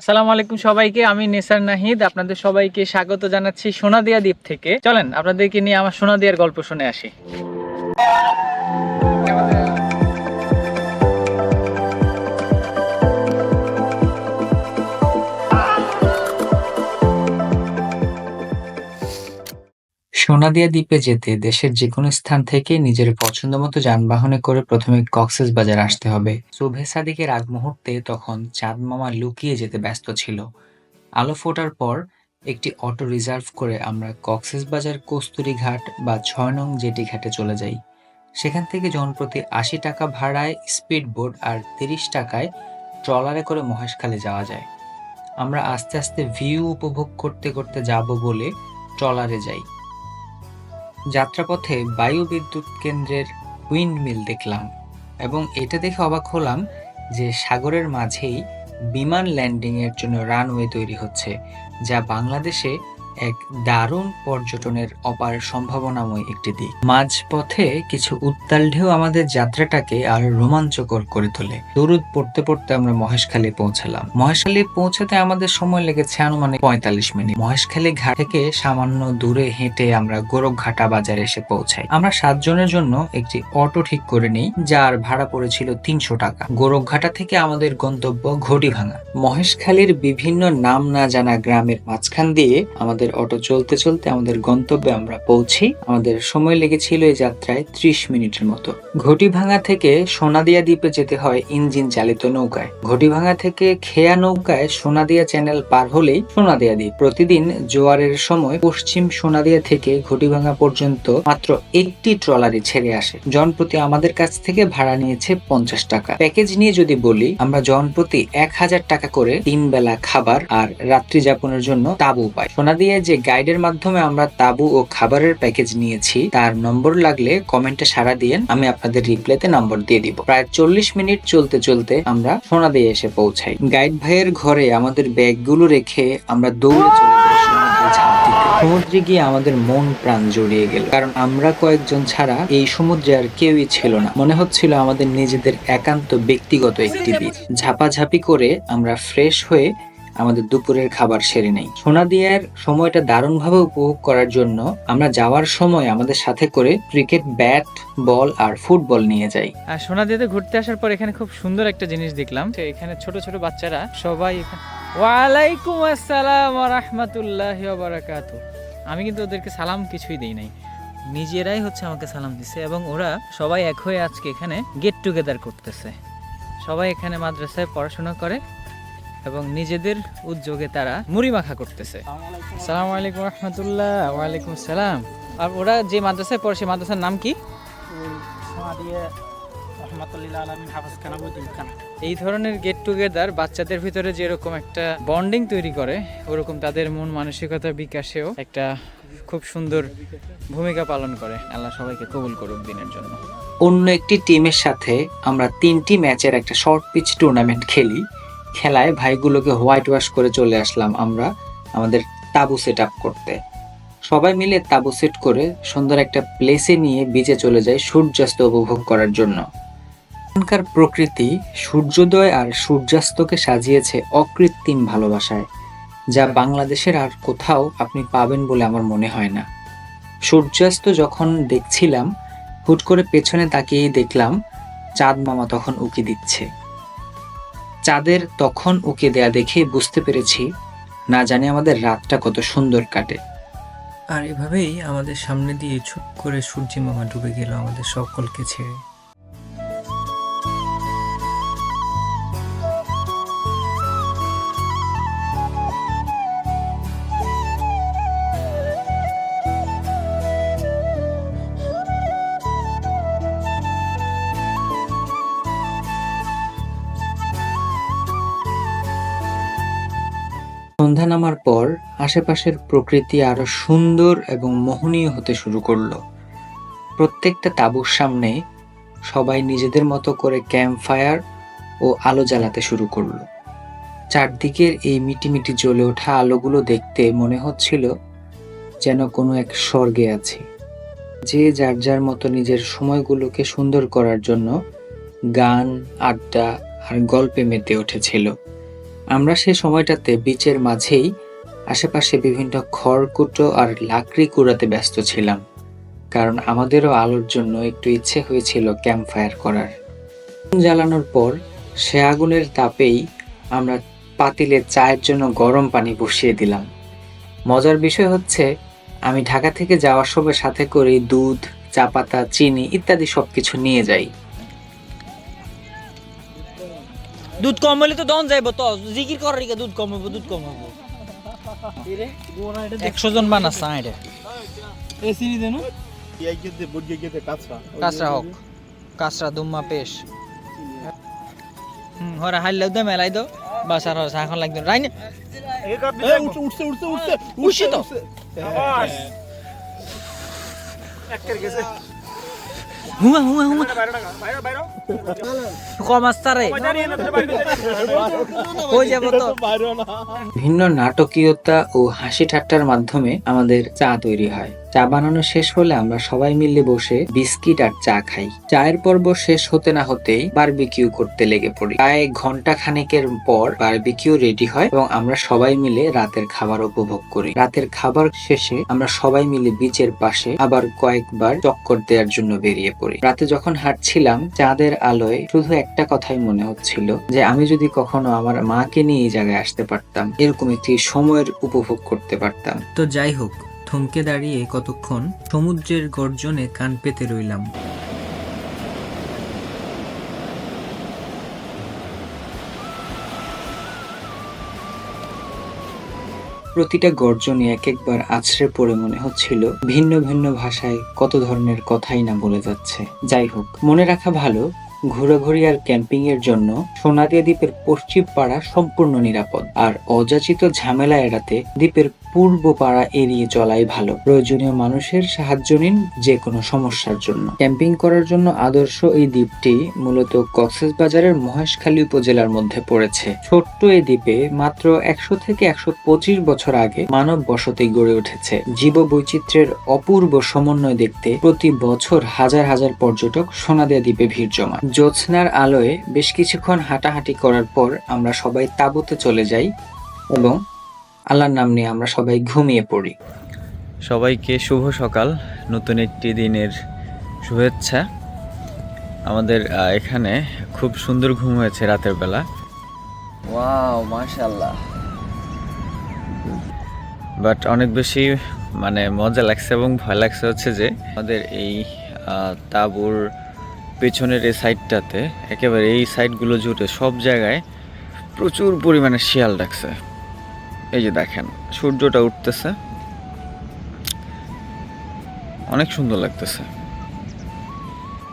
আসসালামু আলাইকুম সবাইকে, আমি নেসার নাহিদ, আপনাদের সবাইকে স্বাগত জানাচ্ছি সোনাদিয়া দ্বীপ থেকে। চলেন, আপনাদেরকে নিয়ে আমার সোনাদিয়ার গল্প শুনে আসি। সোনাদিয়া দ্বীপে যেতে দেশের যে কোনো স্থান থেকে নিজের পছন্দ মতো যানবাহনে করে প্রথমে কক্সেস বাজার আসতে হবে। শুভে সাদিকের আগ মুহূর্তে তখন চাঁদ মামা লুকিয়ে যেতে ব্যস্ত ছিল। আলো ফোটার পর একটি অটো রিজার্ভ করে আমরা কক্সেস বাজার কস্তুরি ঘাট বা ছয় নং জেটি ঘাটে চলে যাই। সেখান থেকে জনপ্রতি আশি টাকা ভাড়ায় স্পিড বোট আর তিরিশ টাকায় ট্রলারে করে মহেশখালী যাওয়া যায়। আমরা আস্তে আস্তে ভিউ উপভোগ করতে করতে যাব বলে ট্রলারে যাই। যাত্রাপথে বায়ু বিদ্যুৎ কেন্দ্রের উইন্ডমিল দেখলাম এবং এটা দেখে অবাক হলাম যে সাগরের মাঝেই বিমান ল্যান্ডিংয়ের জন্য রানওয়ে তৈরি হচ্ছে, যা বাংলাদেশে এক দারুণ পর্যটনের অপার সম্ভাবনাময় একটি দিক। মাঝপথে কিছু উত্তাল ঢেউ আমাদের যাত্রাটাকে আরও রোমাঞ্চকর করে তোলে। দরুদ পড়তে পড়তে আমরা মহেশখালী পৌঁছালাম। মহেশখালী পৌঁছাতে আমাদের সময় লেগেছে আনুমানিক পঁয়তাল্লিশ মিনিট। মহেশখালী ঘাট থেকে সামান্য দূরে হেঁটে আমরা গোরখঘাটা বাজারে এসে পৌঁছাই। আমরা সাতজনের জন্য একটি অটো ঠিক করে নিই, যার ভাড়া পড়েছিল তিনশো টাকা। গোরখঘাটা থেকে আমাদের গন্তব্য ঘটি ভাঙা মহেশখালীর বিভিন্ন নাম না জানা গ্রামের মাঝখান দিয়ে আমাদের অটো চলতে চলতে আমাদের গন্তব্যে আমরা পৌঁছি। আমাদের সময় লেগেছিল এই যাত্রায় ত্রিশ মিনিটের মতো। ঘটিভাঙা থেকে সোনাদিয়া দ্বীপে যেতে হয় ইঞ্জিন চালিত নৌকায়। ঘটিভাঙা থেকে খেয়া নৌকায় সোনাদিয়া চ্যানেল পার হলেই সোনাদিয়া দ্বীপ। প্রতিদিন জোয়ারের সময় পশ্চিম সোনাদিয়া থেকে ঘটিভাঙা পর্যন্ত মাত্র একটি ট্রলারি ছেড়ে আসে। জনপ্রতি আমাদের কাছ থেকে ভাড়া নিয়েছে পঞ্চাশ টাকা। প্যাকেজ নিয়ে যদি বলি, আমরা জনপ্রতি এক হাজার টাকা করে তিন বেলা খাবার আর রাত্রি যাপনের জন্য তাবু পাই। সোনাদিয়া যে গাইডের মাধ্যমে আমরা তাবু ও খাবারের প্যাকেজ নিয়েছি, তার নম্বর লাগলে কমেন্টে সাড়া দিয়েন, আমি আপনাদের রিপ্লাইতে নম্বর দিয়ে দিব। প্রায় চল্লিশ মিনিট চলতে চলতে আমরা সোনাদিয়া এসে পৌঁছাই। গাইড ভাইয়ের ঘরে আমাদের ব্যাগগুলো রেখে আমরা দৌড়ে চলে সমুদ্রে গিয়ে আমাদের মন প্রাণ জড়িয়ে গেল। কারণ আমরা কয়েকজন ছাড়া এই সমুদ্রে আর কেউই ছিল না। মনে হচ্ছিল আমাদের নিজেদের একান্ত ব্যক্তিগত একটি বীজ ঝাপাঝাপি করে আমরা ফ্রেশ হয়ে আমাদের দুপুরের খাবার সেরে নেই। সোনাদিয়ার সময়টা দারুণভাবে উপভোগ করার জন্য আমরা যাওয়ার সময় আমাদের সাথে করে ক্রিকেট, ব্যাট, বল আর ফুটবল নিয়ে যাই। আর সোনাদিয়াতে ঘুরতে আসার পর এখানে খুব সুন্দর একটা জিনিস দেখলাম। এখানে ছোট ছোট বাচ্চারা সবাই ওয়ালাইকুম আসসালাম রহমতুল্লাহ বারাকাতু আমি কিন্তু ওদেরকে সালাম কিছুই দেই নাই। নিজেরাই হচ্ছে আমাকে সালাম দিছে এবং ওরা সবাই এক হয়ে আজকে এখানে গেট টুগেদার করতেছে। সবাই এখানে মাদ্রাসায় পড়াশোনা করে। এবং নিজেদের উদ্যোগে তারা মুড়ি মাখা করতেছে। সালাম আলাইকুম রহমতুল্লাহ ওয়ালাইকুম সালাম। আর ওরা যে মাদ্রাসায় পড়ে সেই মাদ্রাসার নাম কি? এই ধরনের গেট টুগেদার বাচ্চাদের ভিতরে যেরকম একটা বন্ডিং তৈরি করে, ওরকম তাদের মন মানসিকতা বিকাশেও একটা খুব সুন্দর ভূমিকা পালন করে। আল্লাহ সবাইকে কবুল করুক দিনের জন্য। অন্য একটি টিমের সাথে আমরা তিনটি ম্যাচের একটা শর্ট পিচ টুর্নামেন্ট খেলি। খেলায় ভাইগুলোকে হোয়াইট ওয়াশ করে চলে আসলাম আমরা আমাদের তাবু সেট আপ করতে। সবাই মিলে তাবু সেট করে সুন্দর একটা প্লেসে নিয়ে বিচে চলে যায় সূর্যাস্ত উপভোগ করার জন্য। এখানকার প্রকৃতি সূর্যোদয় আর সূর্যাস্তকে সাজিয়েছে অকৃত্রিম ভালোবাসায়, যা বাংলাদেশের আর কোথাও আপনি পাবেন বলে আমার মনে হয় না। সূর্যাস্ত যখন দেখছিলাম, হুট করে পেছনে তাকিয়েই দেখলাম, চাঁদ মামা তখন উকি দিচ্ছে। চাঁদের তখন ওকে দেয়া দেখে বুঝতে পেরেছি, না জানি আমাদের রাতটা কত সুন্দর কাটে। আর এভাবেই আমাদের সামনে দিয়ে ছুপ করে সূর্যিমামা ডুবে গেল আমাদের সকলকে ছেড়ে। সন্ধ্যা নামার পর আশেপাশের প্রকৃতি আরও সুন্দর এবং মোহনীয় হতে শুরু করল। প্রত্যেকটা তাঁবুর সামনে সবাই নিজেদের মতো করে ক্যাম্প ফায়ার ও আলো জ্বালাতে শুরু করল। চারদিকের এই মিটিমিটি জ্বলে ওঠা আলোগুলো দেখতে মনে হচ্ছিল যেন কোনো এক স্বর্গে আছি। যে যার যার মতো নিজের সময়গুলোকে সুন্দর করার জন্য গান, আড্ডা আর গল্পে মেতে উঠেছিল। আমরা সে সময়টাতে বিচের মাঝেই আশেপাশে বিভিন্ন খড়কুটো আর লাকড়ি কুড়াতে ব্যস্ত ছিলাম, কারণ আমাদেরও আলোর জন্য একটু ইচ্ছে হয়েছিল ক্যাম্প ফায়ার করার জ্বালানোর পর সে আগুনের তাপেই আমরা পাতিলে চায়ের জন্য গরম পানি বসিয়ে দিলাম। মজার বিষয় হচ্ছে, আমি ঢাকা থেকে যাওয়ার সময় সাথে করে দুধ, চা পাতা, চিনি ইত্যাদি সব কিছু নিয়ে যাই। দুধ কম হলে তো দন যাইব তো জিকির করার দিকে দুধ কম হইব দুধ কম হইব। একশো জন বানাচ্ছে আইরে কাঁচরা। হোক কাঁচরা দুম্মা পেশ। হুম হরা হাইলেও দে মেলাই দো। বাস আর হরা এখন লাগবে। রাইন। উঠছে তো। হুমা হুমা কম হয়ে যাব ভিন্ন নাটকীয়তা ও হাসি ঠাট্টার মাধ্যমে আমাদের চা তৈরি হয়। চা বানানো শেষ হলে আমরা সবাই মিলে বসে বিস্কিট আর চা খাই। চায়ের পর্ব শেষ হতে না হতেই বারবিকিউ করতে লেগে পড়ি। প্রায় ঘণ্টা খানেকের পর বারবিকিউ রেডি হয় এবং আমরা সবাই মিলে রাতের খাবার উপভোগ করি। রাতের খাবার শেষে আমরা সবাই মিলে বিচের পাশে আবার কয়েকবার চক্কর দেওয়ার জন্য বেরিয়ে পড়ি। রাতে যখন হাঁটছিলাম, চাঁদের আলোয় শুধু একটা কথাই মনে হচ্ছিল যে আমি যদি কখনো আমার মাকে নিয়ে এই জায়গায় আসতে পারতাম, এরকম একটি সময়ের উপভোগ করতে পারতাম। তো যাই হোক থমকে দাঁড়িয়ে কতক্ষণ সমুদ্রের গর্জনে কান পেতে রইলাম। প্রতিটা গর্জনে এক একবার আছড়ে পড়ে মনে হচ্ছিল ভিন্ন ভিন্ন ভাষায় কত ধরনের কথাই না বলে যাচ্ছে। যাই হোক, মনে রাখা ভালো, ঘোরাঘুরি আর ক্যাম্পিং এর জন্য সোনাদিয়া দ্বীপের পশ্চিম পাড়া সম্পূর্ণ নিরাপদ, আর অযাচিত ঝামেলা এড়াতে দ্বীপের পূর্ব পাড়া এড়িয়ে চলাই ভালো। প্রয়োজনীয় মানুষের সাহায্য নিন যে কোনো সমস্যার জন্য। ক্যাম্পিং করার জন্য আদর্শ এই দ্বীপটি মূলত কক্সবাজারের মহেশখালী উপজেলার মধ্যে পড়েছে। ছোট্ট এই দ্বীপে মাত্র একশো থেকে একশো পঁচিশ বছর আগে মানব বসতি গড়ে উঠেছে। জীব বৈচিত্র্যের অপূর্ব সমন্বয় দেখতে প্রতি বছর হাজার হাজার পর্যটক সোনাদিয়া দ্বীপে ভিড় জমা জ্যোৎস্নার আলোয় বেশ কিছুক্ষণ হাঁটাহাঁটি করার পর আমরা সবাই তাঁবুতে চলে যাই এবং আল্লাহর নাম নিয়ে আমরা সবাই ঘুমিয়ে পড়ি। সবাইকে শুভ সকাল নতুন একটি দিনের শুভেচ্ছা। আমাদের এখানে খুব সুন্দর ঘুম হয়েছে রাতের বেলা। ওয়াও মাশাল্লাহ বাট অনেক বেশি মানে মজা লাগছে এবং ভয় লাগছে হচ্ছে যে আমাদের এই তাঁবুর পেছনের এই সাইডটাতে একেবারে এই সাইডগুলো জুড়ে সব জায়গায় প্রচুর পরিমাণে শিয়াল ডাকছে। এই যে দেখেন, সূর্যটা উঠতেছে। অনেক সুন্দর লাগতেছে।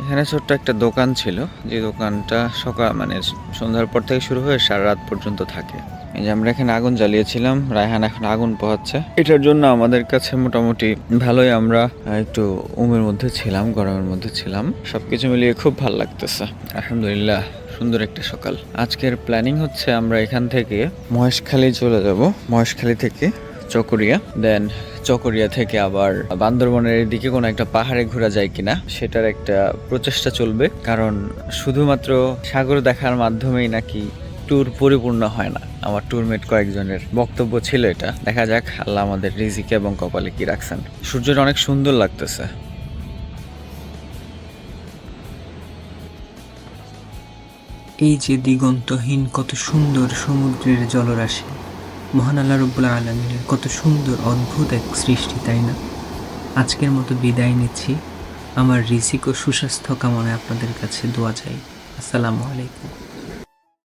এখানে ছোট্ট একটা দোকান ছিল। যে দোকানটা সকাল মানে সন্ধ্যার পর থেকে শুরু হয়ে সারা রাত পর্যন্ত থাকে। এই যে আমরা এখানে আগুন জ্বালিয়েছিলাম। রায়হান এখন আগুন পোহাচ্ছে। এটার জন্য আমাদের কাছে মোটামুটি ভালোই আমরা একটু উমের মধ্যে ছিলাম, গরমের মধ্যে ছিলাম। সবকিছু মিলিয়ে খুব ভালো লাগতেছে। আলহামদুলিল্লাহ। সুন্দর একটা সকাল। আজকের প্ল্যানিং হচ্ছে আমরা এখান থেকে মহেশখালী চলে যাব। মহেশখালী থেকে চকরিয়া। দেন চকরিয়া থেকে আবার বান্দরবনের দিকে কোনো একটা পাহাড়ে ঘোরা যায় কিনা, সেটার একটা প্রচেষ্টা চলবে। কারণ শুধুমাত্র সাগর দেখার মাধ্যমেই নাকি ট্যুর পরিপূর্ণ হয় না। আমার ট্যুরমেট কয়েকজনের বক্তব্য ছিল এটা। দেখা যাক আল্লাহ আমাদের রিজিকে এবং কপালে কি রাখছেন। সূর্যটা অনেক সুন্দর লাগতেছে। এই যে দিগন্তহীন, কত সুন্দর সমুদ্রের জলরাশি। মহান আল্লাহ রব্বুল আলমিনের কত সুন্দর, অদ্ভুত এক সৃষ্টি, তাই না? আজকের মতো বিদায় নিচ্ছি। আমার রিসিক ও সুস্বাস্থ্য কামনায় আপনাদের কাছে দোয়া চাই। আসসালামু আলাইকুম।